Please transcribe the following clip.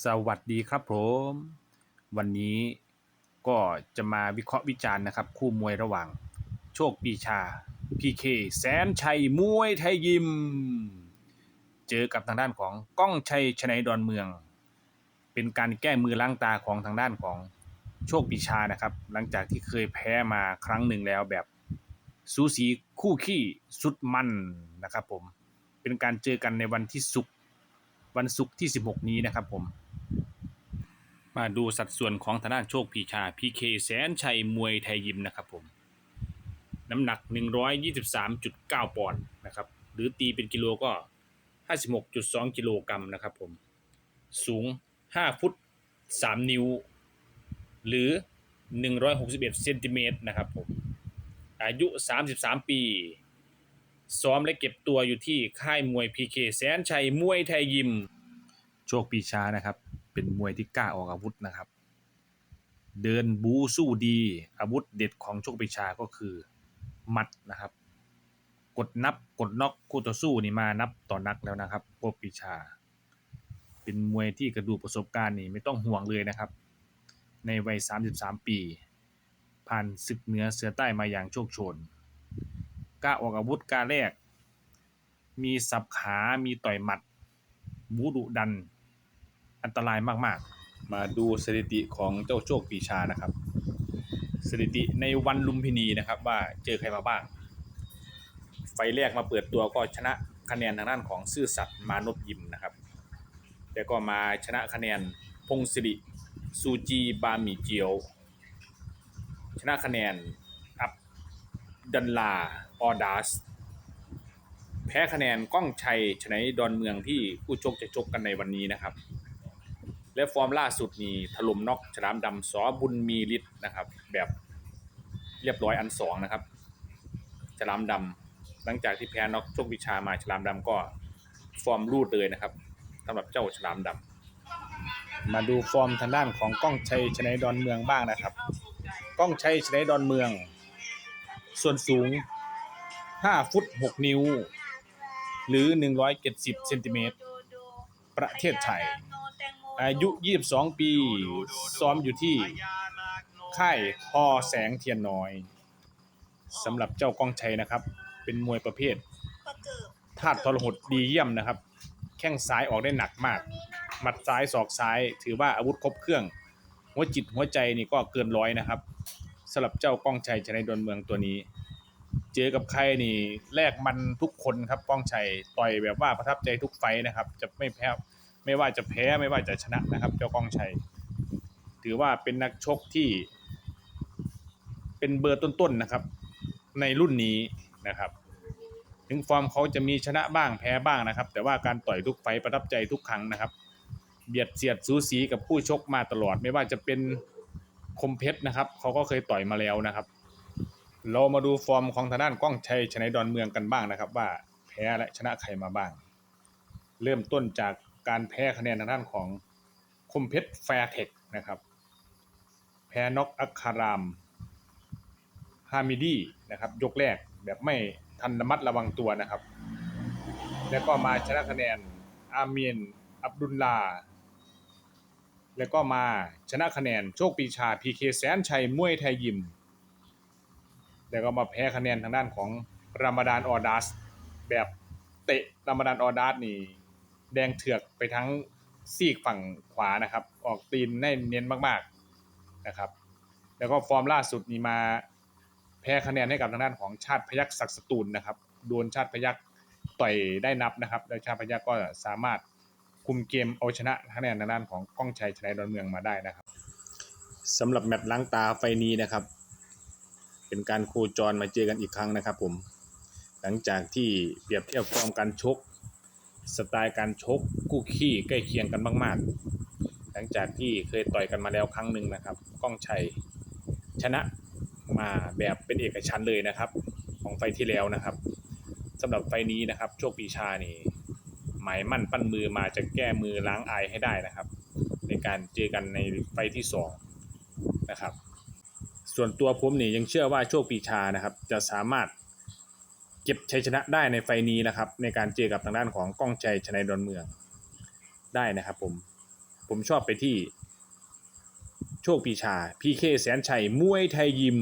สวัสดีครับผม วันนี้ก็จะมาวิเคราะห์วิจารณ์นะครับ คู่มวยระหว่าง โชคปีชาพีเคแสนชัยมวยไทยยิม เจอกับทางด้านของก้องชัยชนัยดอนเมือง เป็นการแก้มือล้างตาของทางด้านของโชคปีชานะครับ หลังจากที่เคยแพ้มาครั้งหนึ่งแล้วแบบสูสีคู่ขี้สุดมันนะครับผมเป็นการเจอกันในวันที่ศุกร์วันศุกร์ที่ 16 นี้นะครับผม มาดูสัดส่วนของทางด้าโชคพีชาพีเคแสนชัยมวยไทยยิมนะครับผม น้ำหนัก 123.9 ปอนด์นะครับ หรือตีเป็นกิโลก็ 56.2 กิโลกรัมนะครับผม สูง 5 ฟุต 3 นิ้ว หรือ 161 เซนติเมตรนะครับผม อายุ 33 ปี ซ้อมและเก็บตัวอยู่ที่ค่ายมวยพีเคแสนชัยมวยไทยยิม โชคปีชานะครับ เป็นมวยที่กล้าออกอาวุธนะครับ เดินบูสู้ดี อาวุธเด็ดของโชคปีชาก็คือหมัดนะครับ กดนับกดน็อกคู่ต่อสู้นี่มานับต่อนักแล้วนะครับโชคปีชา เป็นมวยที่กระดูกประสบการณ์นี่ไม่ต้องห่วงเลยนะครับ ในวัย 33 ปี ผ่านศึกเหนือเสือใต้มาอย่างโชคโชนกล้าออกอาวุธกล้าแรก มีสับขา มีต่อยหมัด บูดุดัน อันตรายมากๆ มาดูสถิติของเจ้าโชคปีชานะครับ สถิติในวันลุมพินีนะครับ ว่าเจอใครมาบ้าง ไฟแรกมาเปิดตัวก็ชนะคะแนนทางด้านของซื่อสัตย์มานพยิมนะครับแล้วก็มาชนะคะแนนพงศิริซูจีบาหมีเจียว ชนะคะแนนอับดันลาออดัสแพ้คะแนนก้องชัยชนะดอนเมืองที่ผู้ชกจะชกกันในวันนี้นะครับ และฟอร์มล่าสุดนี้ถล่มน็อกฉลามดำสอบุญมีฤทธิ์นะครับ แบบเรียบร้อยอันสองนะครับ ฉลามดำหลังจากที่แพ้น็อกโชควิชามาฉลามดำก็ฟอร์มรูดเลยนะครับสำหรับเจ้าฉลามดำมาดูฟอร์มทางด้านของก้องชัยชนะดอนเมืองบ้างนะครับ ก้องชัยชนะดอนเมือง ส่วนสูง 5 ฟุต 6 นิ้ว หรือ 170เซนติเมตรประเทศไทย อายุ 22 ปี ซ้อมอยู่ที่ค่ายพอแสงเทียนน้อยสำหรับเจ้าก้องชัยนะครับ เป็นมวยประเภทธาตุทรหดดีเยี่ยมนะครับ แข้งซ้ายออกได้หนักมาก หมัดซ้ายศอกซ้าย ถือว่าอาวุธครบเครื่อง หัวจิตหัวใจนี่ก็เกินร้อยนะครับสำหรับเจ้าก้องชัยชนะดอนเมืองตัวนี้ เจอกับใครนี่แลกมันทุกคนครับก้องชัยต่อยแบบว่าประทับใจทุกไฟนะครับ จะไม่แพ้ ไม่ว่าจะแพ้ไม่ว่าจะชนะนะครับ เจ้าก้องชัย ถือว่าเป็นนักชกที่ เป็นเบอร์ต้นๆนะครับ ในรุ่นนี้นะครับ ถึงฟอร์มเขาจะมีชนะบ้างแพ้บ้างนะครับ แต่ว่าการต่อยทุกไฟประทับใจทุกครั้งนะครับ เบียดเสียดสูสีกับผู้ชกมาตลอด ไม่ว่าจะเป็นคมเพชรนะครับเขาก็เคยต่อยมาแล้วนะครับ เรามาดูฟอร์มของทางด้านก้องชัยชนะดอนเมืองกันบ้างนะครับ ว่าแพ้และชนะใครมาบ้าง เริ่มต้นจาก การแพ้คะแนนทางด้านของคมเพชรแฟร์เทคนะครับ แพ้น็อกอัคารามฮามิดีนะครับ ยกแรกแบบไม่ทันระมัดระวังตัวนะครับ แล้วก็มาชนะคะแนนอาเมียนอับดุลลา แล้วก็มาชนะคะแนนโชคปีชาพีเคแสนชัยมวยไทยยิม แล้วก็มาแพ้คะแนนทางด้านของรามดานออดัสแบบเตะรามดานออดัสนี่ แดงเถือกไปทั้งซีกฝั่งขวานะครับ ออกตีนแน่เน้นมากๆนะครับ แล้วก็ฟอร์มล่าสุดนี่มาแพ้คะแนนให้กับทางด้านของชาติพยัคฆ์ศักดิ์สตูลนะครับโดนชาติพยัคฆ์ต่อยได้นับนะครับ แล้วชาติพยัคฆ์ก็สามารถคุมเกมเอาชนะคะแนนทางด้านของก้องชัยชนะดอนเมืองมาได้นะครับสำหรับแมตช์ล้างตาไฟนี้นะครับ เป็นการโคจรมาเจอกันอีกครั้งนะครับ ผม หลังจากที่เปรียบเทียบฟอร์มการชก สไตล์การชกคู่ขี้ใกล้เคียงกันมาก ๆ หลังจากที่เคยต่อยกันมาแล้วครั้งหนึ่งนะครับก้องชัยชนะมาแบบเป็นเอกฉันท์เลยนะครับ ของไฟที่แล้วนะครับสำหรับไฟนี้นะครับ โชคปีชานี่หมายมั่นปั้นมือมาจะแก้มือล้างอายให้ได้นะครับ ในการเจอกันในไฟที่สองนะครับ ส่วนตัวผมนี่ยังเชื่อว่าโชคปีชานะครับ จะสามารถ เก็บชัยชนะได้ในไฟนี้นะครับ ในการเจอกับทางด้านของก้องชัยชนะดอนเมืองได้นะครับผม ผมชอบไปที่ โชคปีชา พีเคแสนชัยมวยไทยยิม